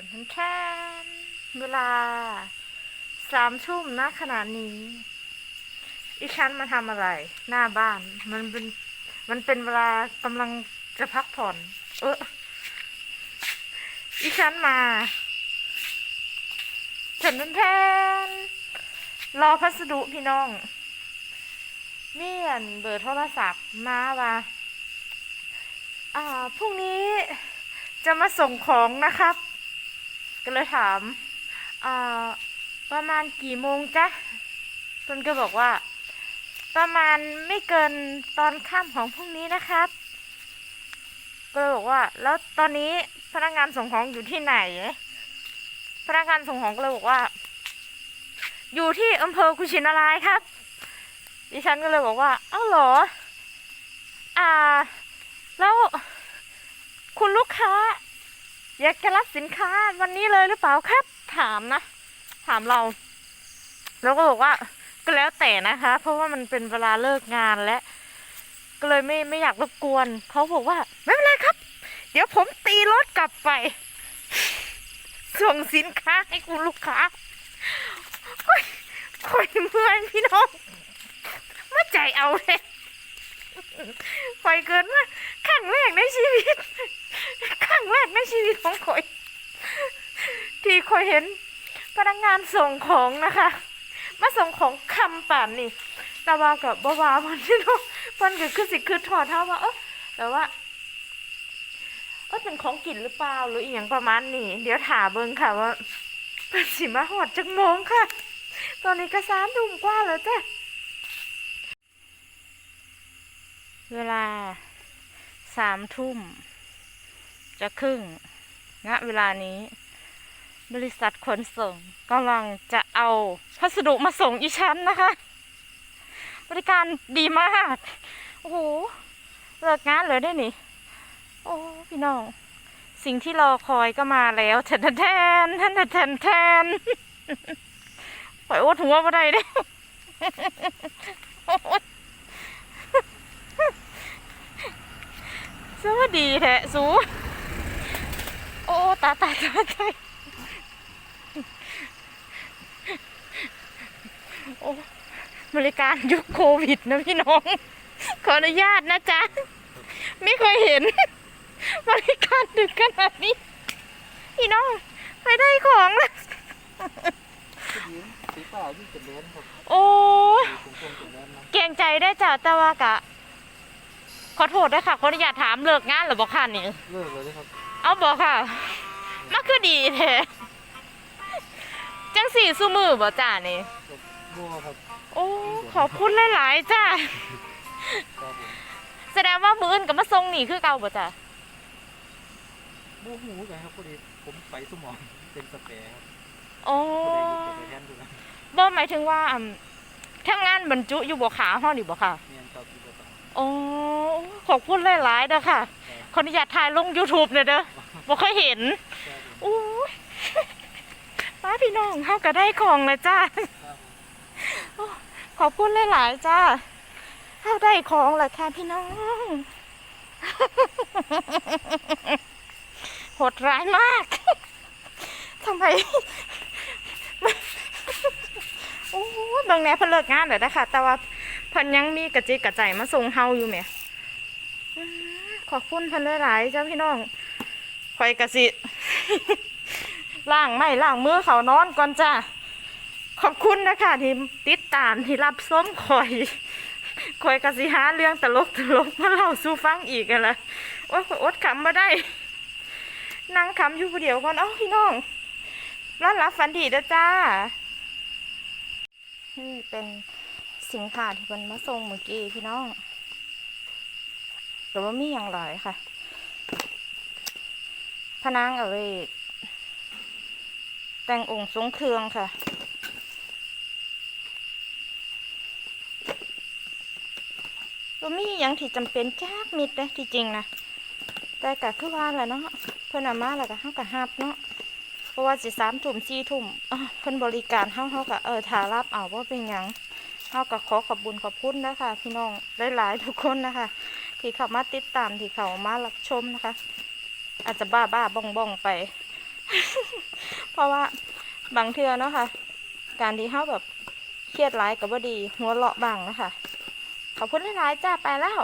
นทันแทนเวลาสามทุ่มนะขณะนี้ อีฉันมาทำอะไร หน้าบ้าน มันเป็น มันเป็นเวลากำลังจะพักผ่อน เอออีฉันมาฉันทันแทนรอพัสดุพี่น้องเมียนเบอร์โทรศัพท์มาว่าอ่าพรุ่งนี้จะมาส่งของนะครับ ก็เลยถามประมาณกี่โมงจ๊ะเพิ่นก็บอกว่า ประมาณไม่เกินตอนค่ำของพรุ่งนี้นะครับ ก็เลยบอกว่า แล้วตอนนี้พนักงานส่งของอยู่ที่ไหน พนักงานส่งของก็เลยบอกว่า อยู่ที่อำเภอกุชินารายครับ ดิฉันก็เลยบอกว่า เอ้าเหรอ อ่า แล้วคุณลูกค้า อยากจะรับสินค้าวันนี้เลยหรือเปล่าครับ ถามนะ ถามเรา แล้วก็บอกว่าก็แล้วแต่นะคะ เพราะว่ามันเป็นเวลาเลิกงานและ ก็เลยไม่ไม่อยากรบกวน เขาบอกว่า ไม่เป็นไรครับ เดี๋ยวผมตีรถกลับไป ส่งสินค้าให้คุณลูกค้าโอ้ยคอยเมื่อยพี่น้องมาใจเอาเลยคอยเกินว่าครั้งแรกในชีวิต ในชีวิตของคอย ที่คอยเห็นพนักงานส่งของนะคะ มาส่งของคำป่านนี่ตาบากับบ้าวามันพี่น้องมันก็คือสิคือถอดเท้าว่าเออแต่ว่าเออเป็นของกินหรือเปล่าหรืออีกอย่างประมาณนี้ เดี๋ยวถามเบิ้งค่ะว่าเป็นสิมาหอดจักโมงค่ะ ตอนนี้ก็สามทุ่มกว่าแล้วจ้ะเวลาสามทุ่ม จะครึ่งณเวลานี้ บริษัทขนส่งกำลังจะเอาพัสดุมาส่งอีชั้นนะคะ บริการดีมาก โอ้โหเลิกงานเลยได้นี่โอ้พี่น้อง สิ่งที่รอคอยก็มาแล้วแทนแทนแทนแทนแทนปล่อยโอดหัวมาได้เด้โอ๊ยสวัสดีแท้สู โอ้ตายตายตายตายโอ้บริการยุคโควิดนะพี่น้อง ขออนุญาตนะจ๊ะ ไม่เคยเห็น บริการดึกขนาดนี้ พี่น้องไปได้ของแล้วสีฟ้ายิ่งจะเลี้ยนครับโอ้ยสีคงๆจะเลี้ยนนะเกรงใจได้จ้ะแต่ว่ากะ ขอโทษด้วยค่ะ ขออนุญาตถามเลิกงานหรือบอกค่ะนี่เลิกเลยนะครับ เอาบอกค่ะมันคือดีแท้จังสี่สู้มือบ่จ้านี่บัวครับโอ้ขอบคุณหลายๆจ้าครับผมแสดงว่ามืออื่นกับมาทรงนี่คือเก่าบ่จ้าบัวหูไงครับพอดีผมไปสมองเป็นสเปรย์ครับโอ้พอดีจะไปแทนดูนะบ่หมายถึงว่าอืมทำงานบรรจุอยู่บ่ขาห้องนี่บ่ค่ะ เนียนครับที่ประจโอ้ขอบคุณหลายๆเด้อค่ะ ขออนุญาตถ่ายลง YouTube หน่อยเด้อบ่เคยเห็นอู้ป้าพี่น้องเฮาก็ได้ของเลยจ้าขอบคุณหลายๆจ้าเฮาได้ของแล้วค่ะพี่น้องโหดร้ายมากทำไมโอ้บางแหน่เพิ่นเลิกงานแล้วนะคะแต่ว่าเพิ่นยังมีกระจิกกระใจมาส่งเฮาอยู่แหมอืม ขอบคุณพิ่นหลายๆจ้าพี่น้องข่อยกะสิล้างไม่ล้างมือเขานอนก่อนจ้าขอบคุณนะคะที่ติดตามที่รับส้มคอยคอยกะสิหาเรื่องตลกตลกมาเล่าสู่ฟังอีกกันละโอ้ยอดขำมาได้นั่งขำอยู่ผู้เดียวก่อนเอ้าพี่น้องร้านรับฝันดีเด้อจ้า นี่เป็นสินค้าที่มันมาส่งเมื่อกี้พี่น้อง แต่ว่ามีอย่างไรค่ะพนังเอาไว้แต่งองค์ทรงเครื่องค่ะบ่มีหยังที่จำเป็นจักมิดเด้อที่จริงนะแต่ก็คือว่าแหละเนาะเพิ่นเอามาแล้วก็เฮาก็รับเนาะเพราะว่าสิสามทุ่มสี่ทุ่มเพิ่นบริการเฮาเฮาก็เออถารับเอาว่าเป็นหยัง เฮาก็ขอขอบบุญขอบคุณนะคะพี่น้องหลายๆทุกคนนะคะ ที่เข้ามาติดตามที่เข้ามารับชมนะคะ อาจจะบ้าบ้าบ้องบ้องไป เพราะว่าบางเทื่อเนาะคะ่ะ การที่เฮาแบบเครียดร้ายกับว่าดี หัวเลาะบ้างนะคะขอบคุณหลายๆจ้าไปแล้ว